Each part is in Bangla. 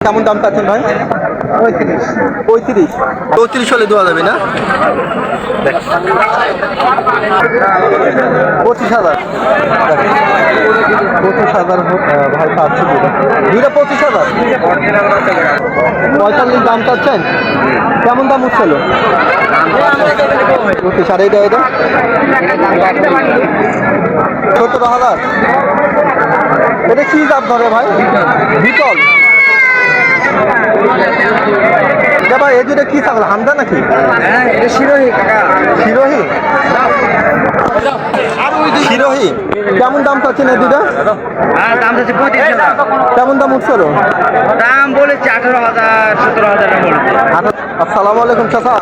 কেমন দাম পাচ্ছেন ভাই? পঁয়ত্রিশ। পঁয়ত্রিশ? চৌত্রিশ হলে দেওয়া যাবে না? পঁচিশ হাজার। পঁচিশ হাজার ভাই পাচ্ছি দুটো দুটো পঁচিশ হাজার? পঁয়তাল্লিশ দাম চাচ্ছেন? কেমন দাম উঠছিল পঁচিশ আর এইটা এটা সতেরো হাজার। এটা কি দাম ধরে ভাই? বিকল ভাই এই দুটো কি ছাগল হামদা নাকি? শিরোহী শিরোহী? শিরোহী? কেমন দাম চাচ্ছেন এই দুটো আর দাম হচ্ছে পঁয়ত্রিশ কেমন দাম উঠছে দাম বলেছি আঠারো হাজার সতেরো হাজার আসসালামু আলাইকুম চাচা।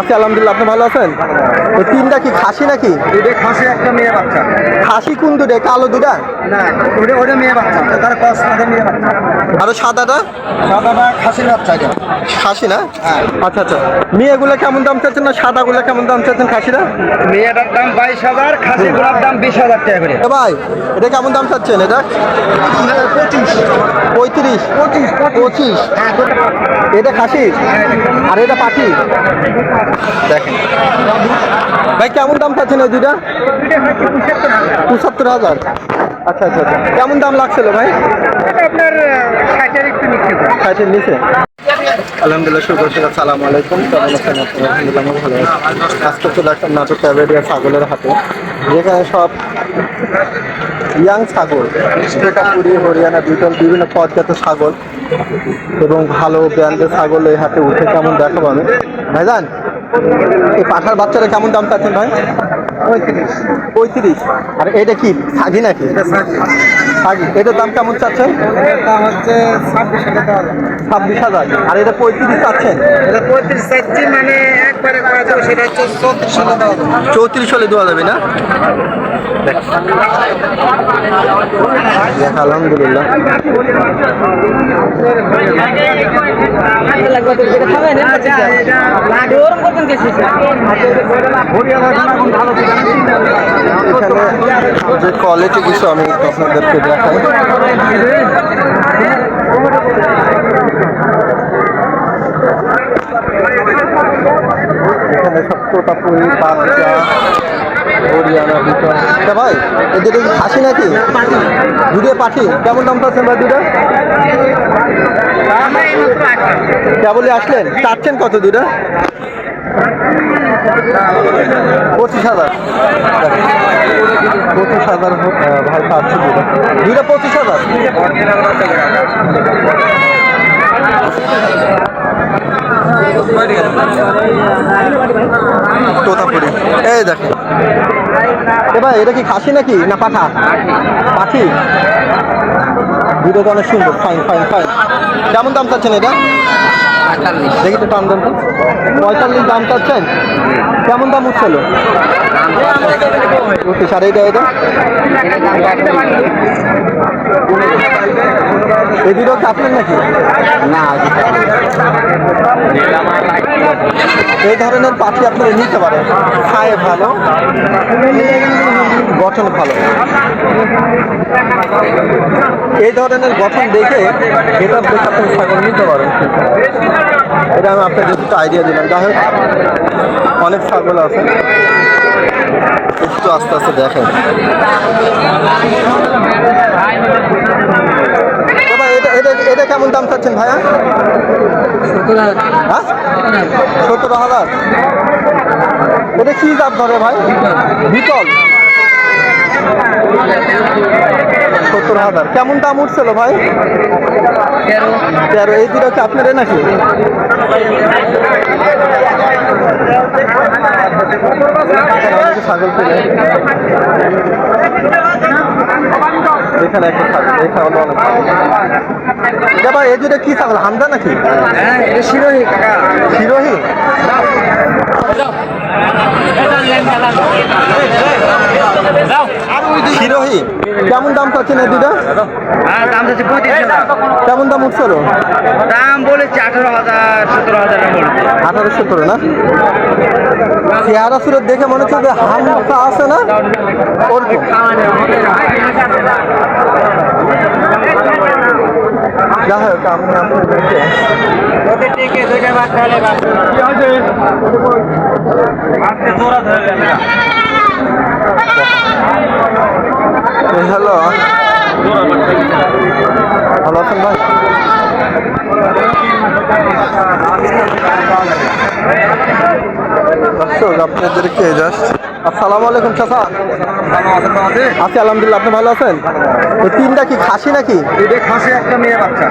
আছি আলহামদুলিল্লাহ। আপনি ভালো আছেন? এই তিনটা কি খাসি নাকি? এটা খাসি একটা মেয়ে বাচ্চা। খাসি কোন দুটো কালো দুটা না ওটা মেয়ে বাচ্চা। তার কষ্ট মেয়ে বাচ্চা। আরও সাদাটা সাদাটা খাসির বাচ্চা খাসি না? আচ্ছা আচ্ছা। মেয়েগুলো কেমন দাম চাচ্ছেন না সাদাগুলো কেমন দাম চাচ্ছেন খাসিরা? মেয়েটার দাম বাইশ হাজার খাসি গোলাপ দাম বিশ হাজার টাকা করে। এ ভাই এটা কেমন দাম চাচ্ছেন এটা? পঁচিশ। পঁয়ত্রিশ? পঁচিশ পঁচিশ। এটা খাসি আর এটা পাখি? দেখেন। ভাই কেমন দাম চাচ্ছেন এই দুটা পঁচাত্তর হাজার। আচ্ছা আচ্ছা আচ্ছা। কেমন দাম লাগছিল ভাই? আপনার ষাটের নিচে? আলহামদুলিল্লাহ করছি আসসালামু আলাইকুম। কেমন আছেন আলহামদুলিল্লাহ আমি ভালো আছি। আজকে চলে আসলাম নাটক ক্যাবেরিয়া ছাগলের হাতে যেখানে সব ইয়াং ছাগল স্টেটাপুরি হরিয়ানা বিটল বিভিন্ন পদজাত ছাগল এবং ভালো ব্র্যান্ডের ছাগল এই হাতে উঠে কেমন দেখাবো আমি? ভাইজান এই পাঠার বাচ্চারা কেমন দাম পাচ্ছেন ভাই? পঁয়ত্রিশ। পঁয়ত্রিশ। আর এটা কি সাজি নাকি? সাগি এটার দাম কেমন চাচ্ছেন? দাম হচ্ছে ছাব্বিশ হাজার ছাব্বিশ হাজার। আর এটা পঁয়ত্রিশ চাচ্ছেন? এটা পঁয়ত্রিশ চাচ্ছি মানে একবারে করা যাবে সেটা হচ্ছে চৌত্রিশ হাজার টাকা চৌত্রিশ হলে দেওয়া যাবে না? আলহামদুলিল্লাহ। এখানে যে কোয়ালিটি কিছু আমি আপনাদেরকে এখানে সব তোতাপুরি বাচ্চা হরিয়ানা ভিতর তা ভাই এদের খাসি নাকি? দুধে পাখি। কেমন দাম পাচ্ছেন ভাই দুটা? কেবলই আসলেন? চাচ্ছেন কত দুটা? পঁচিশ হাজার। পঁচিশ হাজার ভাই পাচ্ছি দুটা দুটা পঁচিশ হাজার? তোতাপুরি। এই দেখেন এ ভাই, এটা কি খাসি নাকি? না পাঠা? দুটো তো অনেক সুন্দর ফাইন ফাইন ফাইন কেমন দাম চাচ্ছেন এটা? দেখি তো টান দেন পঁয়তাল্লিশ দাম চাচ্ছেন? কেমন দাম আর এইটা এটা এই দুটো আপনার নাকি? না এই ধরনের পাখি আপনারা নিতে পারেন। খায় ভালো। গঠন ভালো। এই ধরনের গঠন দেখে এটা দেখে আপনি ছাগল নিতে পারেন। এটা আমি আপনাদের একটু আইডিয়া দিলাম। যাই হোক অনেক ছাগল আছে। একটু আস্তে আস্তে দেখেন। এটা কেমন দাম চাচ্ছেন ভাইয়া? হ্যাঁ? সতেরো হাজার? এটা কি দাম ধরে ভাই? বিকল সত্তর হাজার। কেমন দাম উঠছিল ভাই? তেরো। এই দুটো কি আপনার নাকি? ছাগল পেলে এখানে একটা ছাগল এই ছাগল অনেক ভাই এই দুটো কি ছাগল হামদা নাকি? হ্যাঁ এটা শিরোহী কাকা। শিরোহী? শিরোহী কেমন দাম পাচ্ছেন এই দুটো দাম হচ্ছে পঁয়ত্রিশ হাজার। কেমন দাম উঠছিল দাম বলেছে আঠারো হাজার সতেরো হাজার আঠারো সতেরো না? চেহারা সুরত দেখে মনে হচ্ছে যে হামটা আছে না? ওরকম যাই হোক আমি আপনাদেরকে ওকে টেকে দুইটা বাচ্চা হলে হ্যালো ভালো আছেন ভাই দর্শক আপনাদেরকে জাস্ট আসসালামু আলাইকুম চাচা। আছি আলহামদুলিল্লাহ। আপনি ভালো আছেন? তো তিনটা কি খাসি নাকি? খাসি একটা মেয়ে বাচ্চা।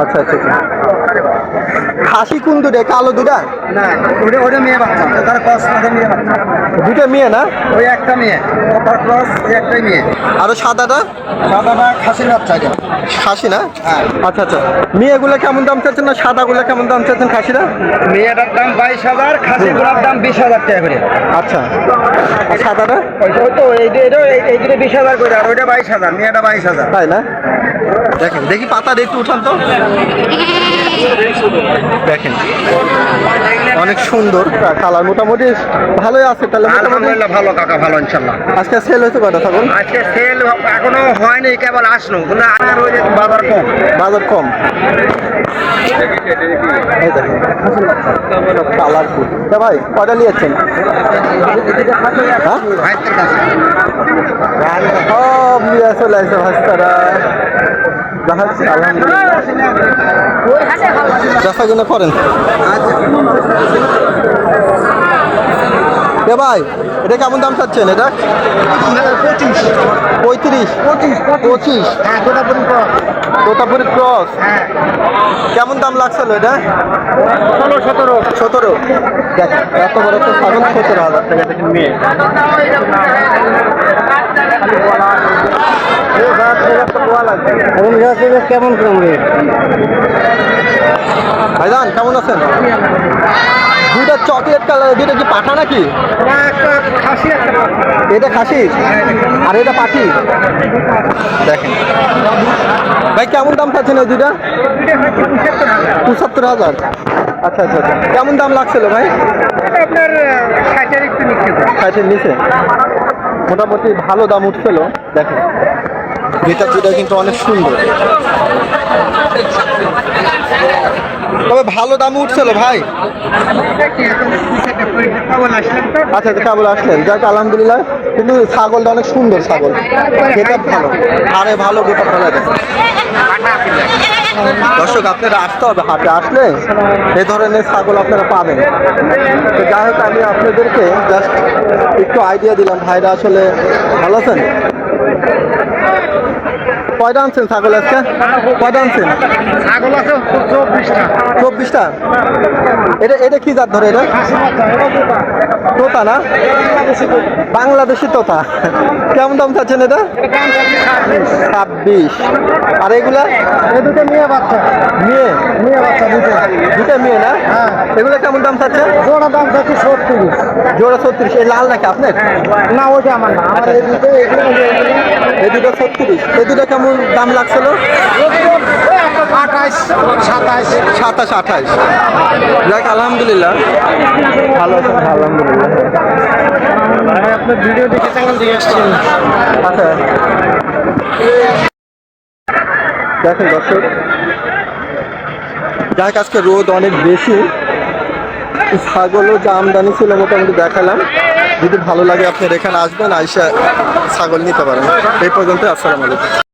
আচ্ছা আচ্ছা আচ্ছা। খাসি কোন দুটা কালো দুটা? না ওটা ওটা মেয়ে বাচ্চা। তার ক্রস ওটা মেয়ে বাচ্চা। দুটা মেয়ে না? ওই একটা মেয়ে। ওটার ক্রস একটাই মেয়ে। আরও সাদাটা? সাদাটা খাসির বাচ্চা এটা। খাসি না? হ্যাঁ। আচ্ছা আচ্ছা। মেয়েগুলো কেমন দাম চাচ্ছেন না সাদাগুলো কেমন দাম চাচ্ছেন খাসিরা? মেয়েটার দাম বাইশ হাজার খাসিগুলোর দাম বিশ হাজার টাকা করে। আচ্ছা। আর সাদাটা? ওই তো এই যে এই দুটো বিশ হাজার করে আর ওইটা বাইশ হাজার মেয়েটা বাইশ হাজার। তাই না? দেখেন দেখি পাতা একটু উঠান তো। দেখেন অনেক সুন্দর। কালার মোটামুটি ভালোই আছে তাহলে আলহামদুলিল্লাহ ভালো কাকা ভালো ইনশাল্লাহ আজকে সেল হয়েছে কটা ছাগল? আজকে সেল এখনও হয়নি কেবল আসলো। কিন্তু আর ওই বাজার কম। বাজার কম। কালারফুল। ভাই কয়টা নিয়েছেন? হ্যাঁ? সব নিয়ে চলে আসে ভাস্তারা আলহামদুলিল্লাহ। চাষা করেন। এ ভাই এটা কেমন দাম চাচ্ছেন এটা? পঁচিশ। পঁয়ত্রিশ? পঁচিশ পঁচিশ। হ্যাঁ তোতাপুরি ক্রস। হ্যাঁ। কেমন দাম লাগছিল এটা? ষোলো সতেরো। সতেরো। দেখ এত বড় তো ছাগল সতেরো হাজার টাকা দেখেন মেয়ে এখন কেমন কমবে ভাইজান কেমন আছেন? দুইটা চকলেট কালার দুইটা কি পাঠা নাকি? খাসি এটা খাসি? আর এটা পাখি দেখেন। ভাই কেমন দাম চাচ্ছেন ওই দুইটা? পঁচাত্তর হাজার। আচ্ছা আচ্ছা আচ্ছা। কেমন দাম লাগছিল ভাই? আপনার ষাটের নিচে। মোটামুটি ভালো দাম উঠছিল। দেখেন। দুইটা দুইটা কিন্তু অনেক সুন্দর। তবে ভালো দাম উঠছিল ভাই। আচ্ছা আচ্ছা কেবল আসলেন। যাক, আলহামদুলিল্লাহ। কিন্তু ছাগলটা অনেক সুন্দর ছাগল। সেটা ভালো। আরে ভালো গোটা ভালো দর্শক, আপনারা আসতে হবে হাটে। আসলে এ ধরনের ছাগল আপনারা পাবেন। তো যাই হোক, আমি আপনাদেরকে জাস্ট একটু আইডিয়া দিলাম। ভাইরা আসলে ভালো আছেন? কয়টা আনছেন ছাগল আজকে? কয়টা আনছেন? ছাগল আছে চব্বিশটা। চব্বিশটা? এটা এটা কি জাত ধরে এটা? তোতা না? বাংলাদেশি তোতা। কেমন দাম চাচ্ছেন এটা? ছাব্বিশ। আর এগুলা? দুটো মেয়ে বাচ্চা। মেয়ে? মেয়ে বাচ্চা দুটো। দুটা মেয়ে না? হ্যাঁ। এগুলো কেমন দাম চাচ্ছে? জোড়া দাম যাচ্ছে সত্তর জোড়া ছত্রিশ। এই লাল নাকি আপনার? না ওইটা আমার না। আমার এই দুটো এই দুটো ছত্রিশ। এই দুটো কেমন দাম লাগছিল? আঠাইশ সাতাইশ সাতাশ আঠাশ। যাক আলহামদুলিল্লাহ। ভালো আছেন আলহামদুলিল্লাহ। আপনার ভিডিও দেখে দিয়ে আসছেন? আচ্ছা। দেখেন দর্শক যাক আজকে রোদ অনেক বেশি। ছাগলও যা আমদানি ছিল মোটামুটি দেখালাম। যদি ভালো লাগে আপনার এখানে আসবেন আইসা ছাগল নিতে পারেন। এই পর্যন্ত আসসালামু আলাইকুম।